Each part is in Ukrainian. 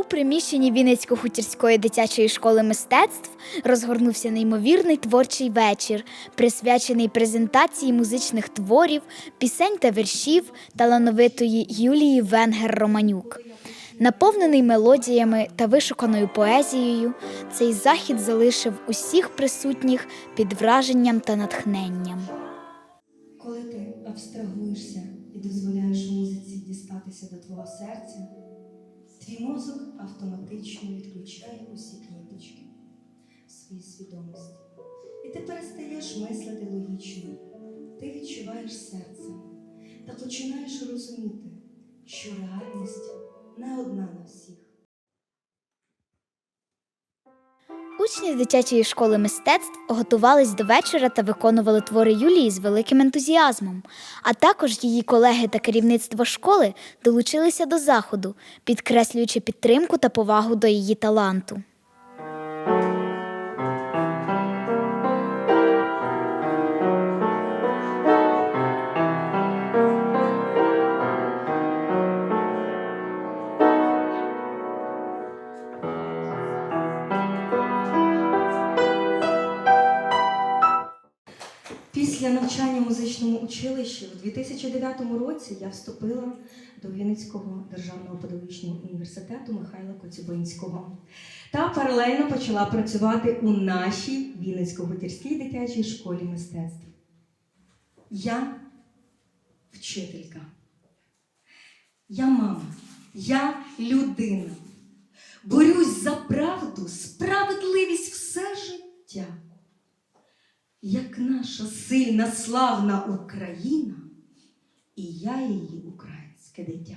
У приміщенні Вінницько-хутірської дитячої школи мистецтв розгорнувся неймовірний творчий вечір, присвячений презентації музичних творів, пісень та віршів талановитої Юлії Венгер-Романюк. Наповнений мелодіями та вишуканою поезією, цей захід залишив усіх присутніх під враженням та натхненням. Коли ти абстрагуєшся і дозволяєш музиці дістатися до твого серця, твій мозок автоматично відключає усі кнопочки в своїй свідомості. І ти перестаєш мислити логічно. Ти відчуваєш серце та починаєш розуміти, що реальність не одна на всіх. Учні дитячої школи мистецтв готувались до вечора та виконували твори Юлії з великим ентузіазмом. А також її колеги та керівництво школи долучилися до заходу, підкреслюючи підтримку та повагу до її таланту. Училищі у 2009 році я вступила до Вінницького державного педагогічного університету Михайла Коцюбинського та паралельно почала працювати у нашій Вінницько-Гутірській дитячій школі мистецтв. Я вчителька. Я мама, я людина. Борюсь за правду, справедливість все життя як наша сильна славна Україна, і я її українське дитя.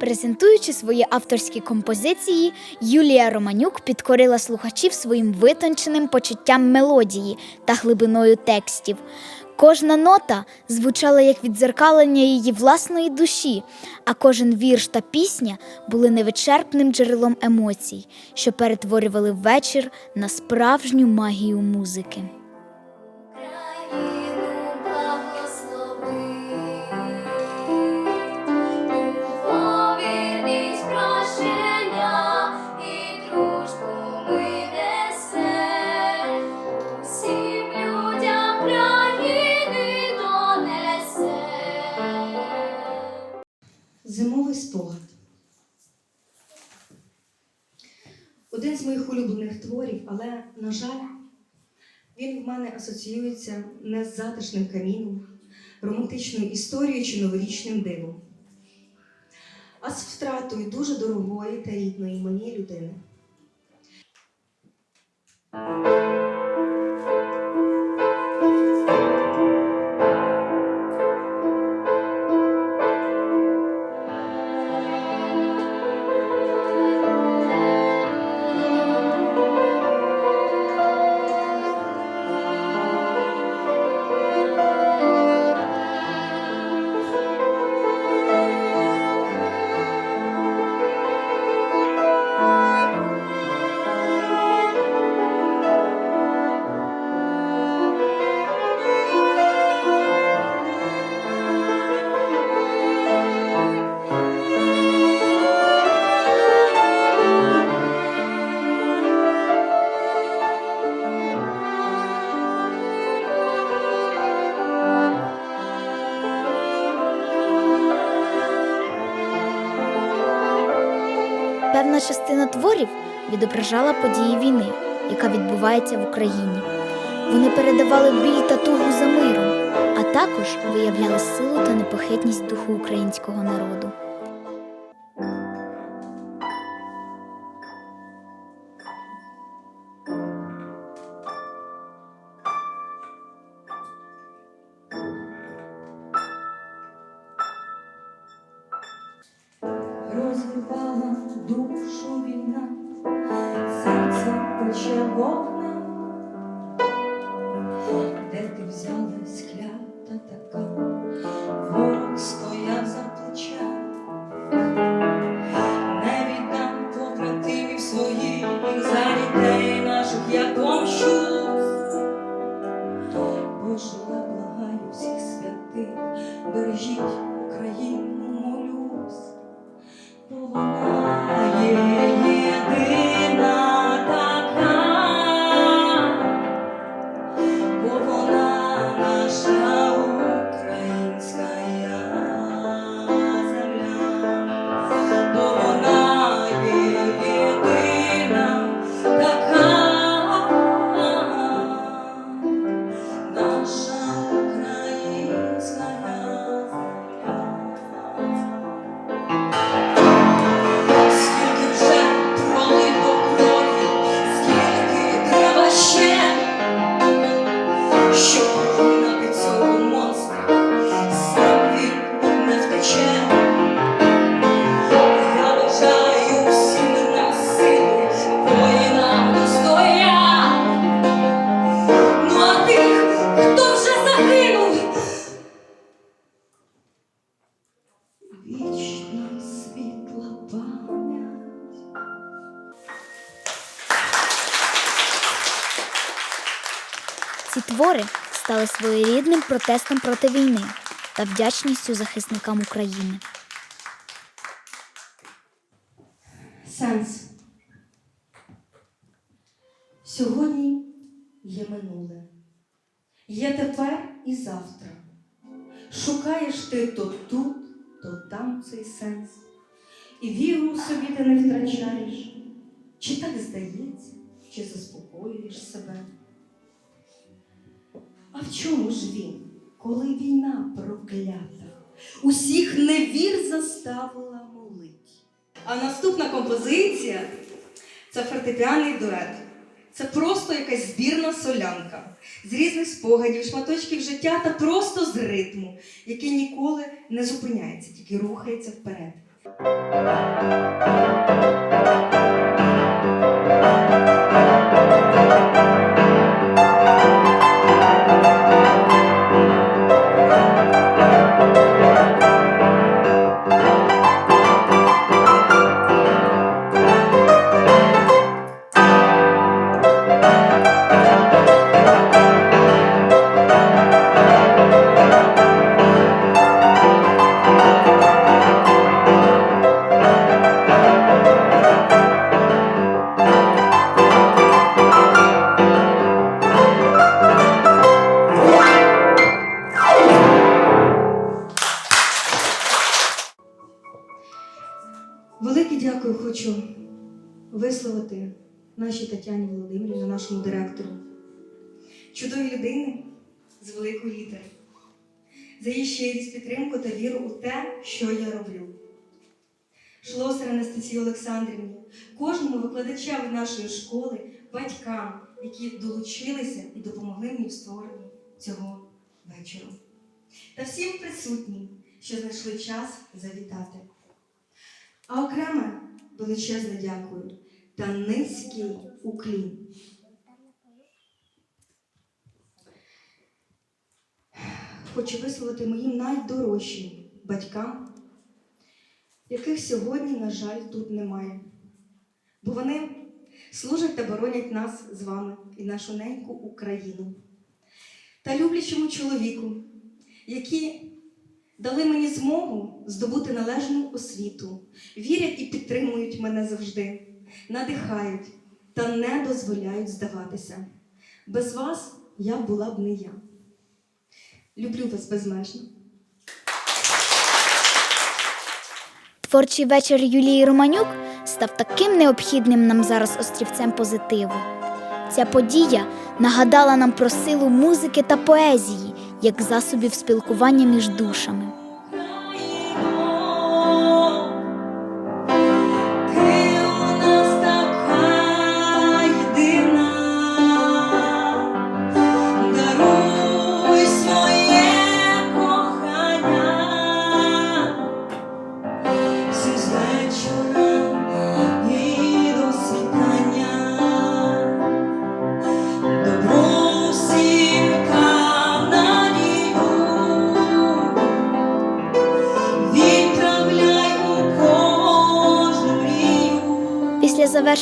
Презентуючи свої авторські композиції, Юлія Романюк підкорила слухачів своїм витонченим почуттям мелодії та глибиною текстів. Кожна нота звучала як віддзеркалення її власної душі, а кожен вірш та пісня були невичерпним джерелом емоцій, що перетворювали вечір на справжню магію музики. Але, на жаль, він в мене асоціюється не з затишним каміном, романтичною історією чи новорічним дивом, а з втратою дуже дорогої та рідної мені людини. Відображала події війни, яка відбувається в Україні. Вони передавали біль та тугу за миром, а також виявляли силу та непохитність духу українського народу. Розірвала душу Я благаю всіх святих, бережіть Україну, твори стали своєрідним протестом проти війни та вдячністю захисникам України. Сенс. Сьогодні є минуле. Є тепер і завтра. Шукаєш ти то тут, то там цей сенс. І віру в собі ти не втрачаєш. Чи так здається, чи заспокоюєш себе? А в чому ж він, коли війна проклята, усіх невір заставила молить? А наступна композиція це фортепіаний дует. Це просто якась збірна солянка з різних спогадів, шматочків життя та просто з ритму, який ніколи не зупиняється, тільки рухається вперед. Велике нашій Тетяні Володимирівні, нашому директору, чудовій людини з великої літери, за її щирість, підтримку та віру у те, що я роблю. Шлосер Анастасії Олександрівні, кожному викладачеві нашої школи, батькам, які долучилися і допомогли мені в створенні цього вечора. Та всім присутнім, що знайшли час завітати. А окреме величезне дякую та низький уклін. Хочу висловити моїм найдорожчим батькам, яких сьогодні, на жаль, тут немає. Бо вони служать та боронять нас з вами і нашу неньку Україну. Та люблячому чоловіку, які дали мені змогу здобути належну освіту, вірять і підтримують мене завжди, надихають та не дозволяють здаватися. Без вас я була б не я. Люблю вас безмежно. Творчий вечір Юлії Романюк став таким необхідним нам зараз острівцем позитиву. Ця подія нагадала нам про силу музики та поезії як засобів спілкування між душами.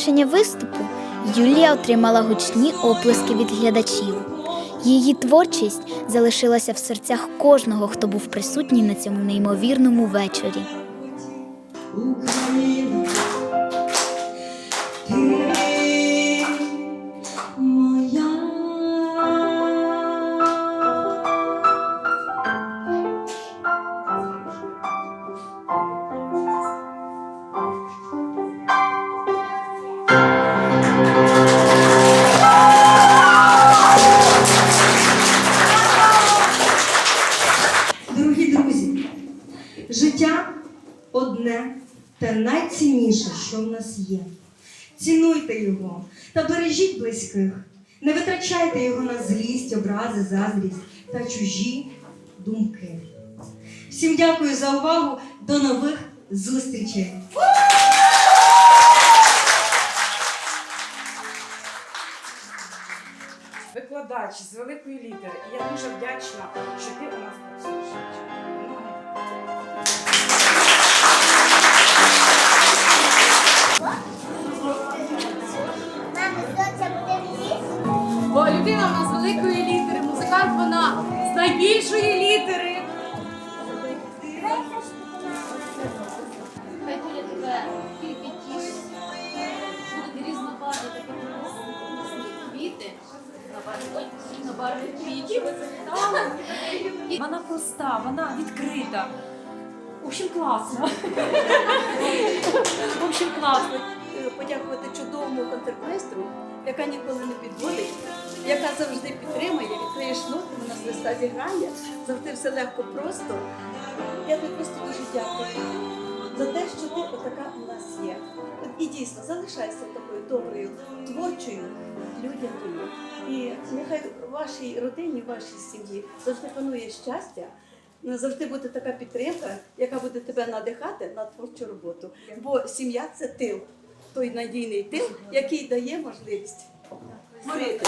Завершення виступу Юлія отримала гучні оплески від глядачів. Її творчість залишилася в серцях кожного, хто був присутній на цьому неймовірному вечорі. Витрачайте його на злість, образи, заздрість та чужі думки. Всім дякую за увагу. До нових зустрічей! викладач з великої літери. І я дуже вдячна, що ти у нас працюєш. Вона проста, вона відкрита. В общем, класно. В общем, класно. Подякувати чудовому концертмейстру, яка ніколи не підводить, яка завжди підтримує, відкриєш ноти, вона з листа зіграє, завжди все легко просто. Я тобі просто дуже дякую за те, що ти отака у нас є. І дійсно залишайся такою доброю, творчою людяною. І нехай в вашій родині, вашій сім'ї завжди панує щастя. Завжди буде така підтримка, яка буде тебе надихати на творчу роботу. Бо сім'я це тил, той надійний тил, який дає можливість творити.